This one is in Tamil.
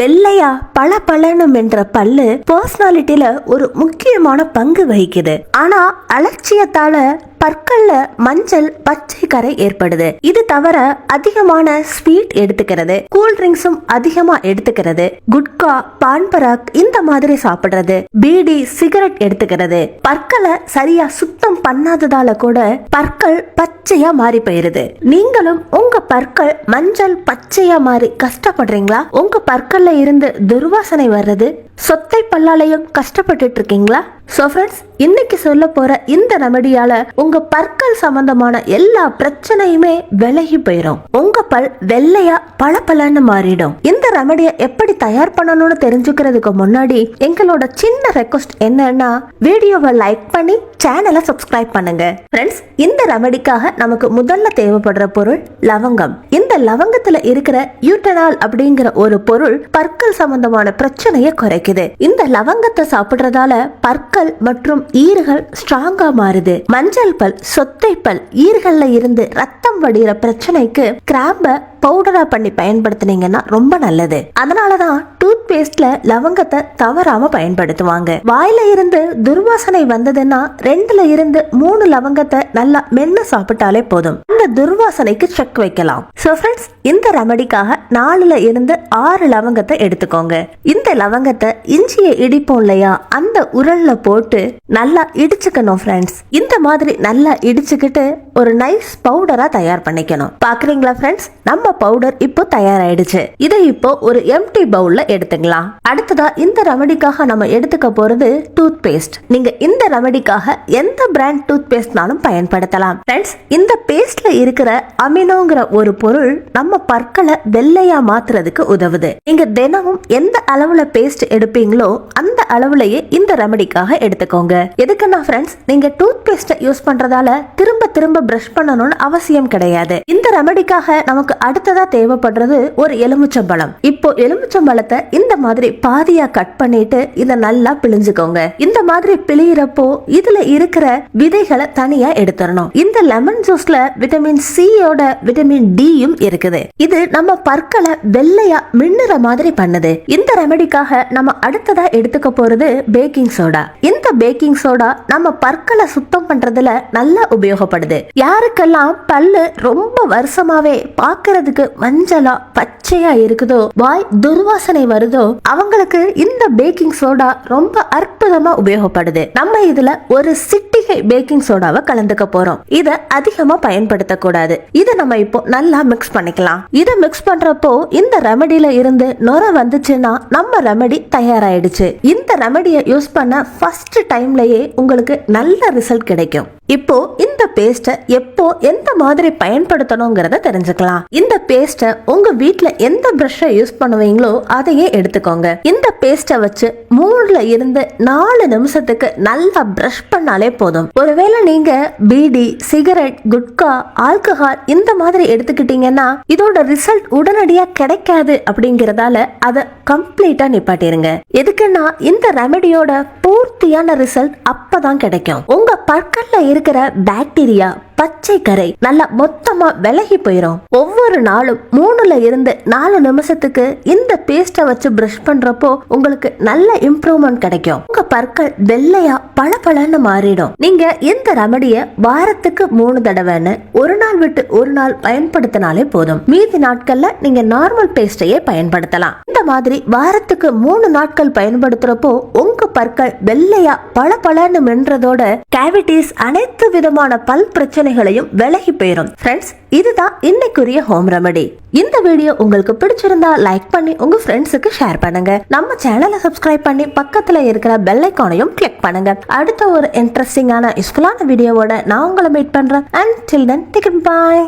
வெள்ளையா? பல பலனும் என்ற பல்லு பர்சனாலிட்டியில ஒரு முக்கியமான பங்கு வகிக்குது. ஆனா அலட்சியத்தால பற்கள்ல மஞ்சள் பச்சை கரை ஏற்படுது. இது தவிர அதிகமான ஸ்வீட் எடுத்துக்கிறது. கூல் ட்ரிங்க்ஸும் அதிகமா எடுத்துக்கிறது. குட்கா பான்பராக் இந்த மாதிரி சாப்பிடுறது. பீடி சிகரெட் எடுத்துக்கிறது. பற்களை சரியா சுத்தம் பண்ணாததால கூட பற்கள் பச்சையா மாறி போயிருது. நீங்களும் உங்க பற்கள் மஞ்சள் பச்சையா மாறி கஷ்டப்படுறீங்களா? உங்க பற்கள்ல இருந்து துர்வாசனை வர்றது சொத்தை பல்லாலையும் கஷ்டப்பட்டுட்டு இருக்கீங்களா ஸோ ஃப்ரெண்ட்ஸ் இன்னைக்கு சொல்ல போற இந்த ரெமடியால உங்க பற்கள் சம்பந்தமான எல்லா பிரச்சனையுமே விலகி போயிடும் உங்க பல் வெள்ளையா பளபளன்னு மாறிடும். இந்த ரெமடியை எப்படி தயார் பண்ணணும்னு தெரிஞ்சுக்கிறதுக்கு முன்னாடி எங்களோட சின்ன ரெக்வஸ்ட் என்னன்னா வீடியோவை லைக் பண்ணி சேனலை சப்ஸ்கிரைப் பண்ணுங்க. ஃப்ரெண்ட்ஸ் இந்த ரெமடிக்காக நமக்கு முதல்ல தேவைப்படுற பொருள் லவங்கம். இந்த லவங்கத்துல இருக்கிற யூட்டனால் அப்படிங்கிற ஒரு பொருள் பற்கள் சம்பந்தமான பிரச்சனையை கிடைக்குது. இந்த லவங்கத்தை சாப்பிடுறதால பற்கள் மற்றும் ஈறுகள் ஸ்ட்ராங்கா மாறுது. மஞ்சள் பல் சொத்தை பல் ஈறுகள்ல இருந்து ரத்தம் வடிகிற பிரச்சனைக்கு கிராம்ப பவுடரா பண்ணி பயன்படுத்துனீங்கன்னா ரொம்ப நல்லது. அதனாலதான் டூத் பேஸ்ட்ல லவங்கத்தை தவறாம பயன்படுத்துவாங்க. வாயில இருந்து துர்வாசனை வந்ததுன்னா ரெண்டுல இருந்து மூணு லவங்கத்தை நல்லா மென்னு சாப்பிட்டாலே போதும். துர்வாசனைக்கு செக் வைக்கலாம். சோ ஃப்ரெண்ட்ஸ் இந்த ரெமடிக்காக நாலுல இருந்து ஆறு லவங்கத்தை எடுத்துக்கோங்க. இந்த லவங்கத்தை இஞ்சியை இடிப்போம் இல்லையா? அந்த உரல்ல போட்டு நல்லா இடிச்சுக்கணும் ஃப்ரெண்ட்ஸ் இந்த மாதிரி நல்லா இடிச்சுக்கிட்டு ஒரு நைஸ் பவுடரா தயார் பண்ணிக்கணும். பாக்குறீங்களா ஃப்ரெண்ட்ஸ் நம்ம பவுடர் இப்போ தயாராயிடுச்சு. இதை இப்போ ஒரு எம்டி பவுல்ல எடுத்துக்கலாம். அடுத்ததா இந்த ரெமடிக்காக நம்ம எடுத்துக்க போறது டூத் பேஸ்ட் நீங்க இந்த ரெமடிக்காக எந்த பிராண்ட் டூத் பேஸ்ட்னாலும் பயன்படுத்தலாம். ஃப்ரெண்ட்ஸ் இந்த பேஸ்ட்ல இருக்கிற அமினோங்கிற ஒரு பொருள் நம்ம பற்களை வெள்ளையா மாத்துறதுக்கு உதவுது. நீங்க தினமும் எந்த அளவுல பேஸ்ட் எடுப்பீங்களோ அந்த அளவுலயே இந்த ரெமடிக்காக எடுத்துக்கோங்க. எதுக்குன்னா ஃப்ரெண்ட்ஸ் நீங்க டூத் பேஸ்ட்டை யூஸ் பண்றதால திரும்ப திரும்ப பிரஷ் பண்ணணும்னு அவசியம் கிடையாது. இந்த ரெமடிக்காக நமக்கு அடுத்ததா தேவைப்படுறது ஒரு எலுமிச்சம்பழம். இப்போ எலுமிச்சம்பழத்தை இந்த மாதிரி பாதியா கட் பண்ணிட்டு இத நல்லா பிழிஞ்சுக்கோங்க. இந்த மாதிரி பிழியிறப்போ இதுல இருக்கிற விதைகளை தனியா எடுத்துடணும். இந்த லெமன் ஜூஸ்ல விட்டமின் சியோட விட்டமின் டியும் இருக்குது. இது நம்ம பற்களை வெள்ளையா மின்னுற மாதிரி பண்ணுது. இந்த ரெமெடிக்காக நம்ம அடுத்ததா எடுத்துக்க போறது பேக்கிங் சோடா இந்த பேக்கிங் சோடா நம்ம பற்களை சுத்தம் பண்றதுல நல்லா உபயோகப்படுது. யாருக்கெல்லாம் பல்லு ரொம்ப வருஷமாவே பாக்குறதுக்கு மஞ்சளா பச்சையா இருக்குதோ வாய் துர்வாசனை வருதோ அவங்களுக்கு இந்த பேக்கிங் சோடா ரொம்ப அற்புதமா உபயோகப்படுது. நம்ம இதுல ஒரு சிட்டிகை பேக்கிங் சோடாவை கலந்துக்க போறோம். இத அதிகமா பயன்படுத்த கூடாது இதை நம்ம இப்போ நல்லா மிக்ஸ் பண்ணிக்கலாம். இதை மிக்ஸ் பண்றப்போ இந்த ரெமடியில இருந்து நுர வந்துச்சுன்னா நம்ம ரெமடி தயாராயிடுச்சு. இந்த ரெமடியை யூஸ் பண்ண ஃபர்ஸ்ட் டைம்லயே உங்களுக்கு நல்ல ரிசல்ட் கிடைக்கும். இப்போ இந்த பேஸ்ட்டை எப்போ எந்த மாதிரி பயன்படுத்தணுங்கிறத தெரிஞ்சுக்கலாம். இந்த பேஸ்ட்டை உங்க வீட்டுல எந்த ப்ரஷ்ஷை யூஸ் பண்ணுவீங்களோ அதையே எடுத்துக்கோங்க. இந்த பேஸ்ட்டை வச்சு மூணுல இருந்து நாலு நிமிஷத்துக்கு நல்லா பிரஷ் பண்ணாலே போதும். ஒருவேளை நீங்க பீடி சிகரெட் குட்கா ஆல்கஹால் இந்த மாதிரி எடுத்துக்கிட்டீங்கன்னா இதோட ரிசல்ட் உடனடியா கிடைக்காது அப்படிங்கறதால அதை கம்ப்ளீட்டா நிப்பாட்டிருங்க. எதுக்குன்னா இந்த ரெமெடியோட பூர்த்தியான ரிசல்ட் அப்பதான் கிடைக்கும். பற்கல்ல இருக்கிற பாக்டீரியா பச்சை கரை நல்லா மொத்தமா விலகி போயிடும் ஒவ்வொரு நாளும் மூணுல இருந்து நாலு நிமிஷத்துக்கு இந்த பேஸ்ட வச்சு பிரஷ் பண்றப்போ உங்களுக்கு நல்ல இம்ப்ரூவ்மெண்ட் கிடைக்கும். உங்க பற்கள் வெள்ளையா பளபளன்னு மாறிடும். நீங்க இந்த ரெமடிய வாரத்துக்கு மூணு தடவைன்னு ஒரு நாள் விட்டு ஒரு நாள் பயன்படுத்தினாலே போதும். மீதி நாட்கள்ல நீங்க நார்மல் பேஸ்டையே பயன்படுத்தலாம். இந்த மாதிரி வாரத்துக்கு மூணு நாட்கள் பயன்படுத்துறப்போ உங்க பற்கள் வெள்ளையா பளபளன்னு மென்றதோட கேவிட்டிஸ் அனைத்து விதமான பல் பிரச்சனைகளையும் விலகி போயிடும் ஃப்ரெண்ட்ஸ் இதுதான் இன்னைக்குரிய ஹோம் ரெமடி இந்த வீடியோ உங்களுக்கு பிடிச்சிருந்தா லைக் பண்ணி உங்க ஃப்ரெண்ட்ஸுக்கு ஷேர் பண்ணுங்க. நம்ம சேனலை சப்ஸ்கிரைப் பண்ணி பக்கத்துல இருக்கிற பெல் ஐக்கானையும் கிளிக் பண்ணுங்க. அடுத்த ஒரு இன்ட்ரெஸ்டிங்கான யூஸ்ஃபுல்லான வீடியோவோட நான் உங்களை மீட் பண்றேன். And till then take care bye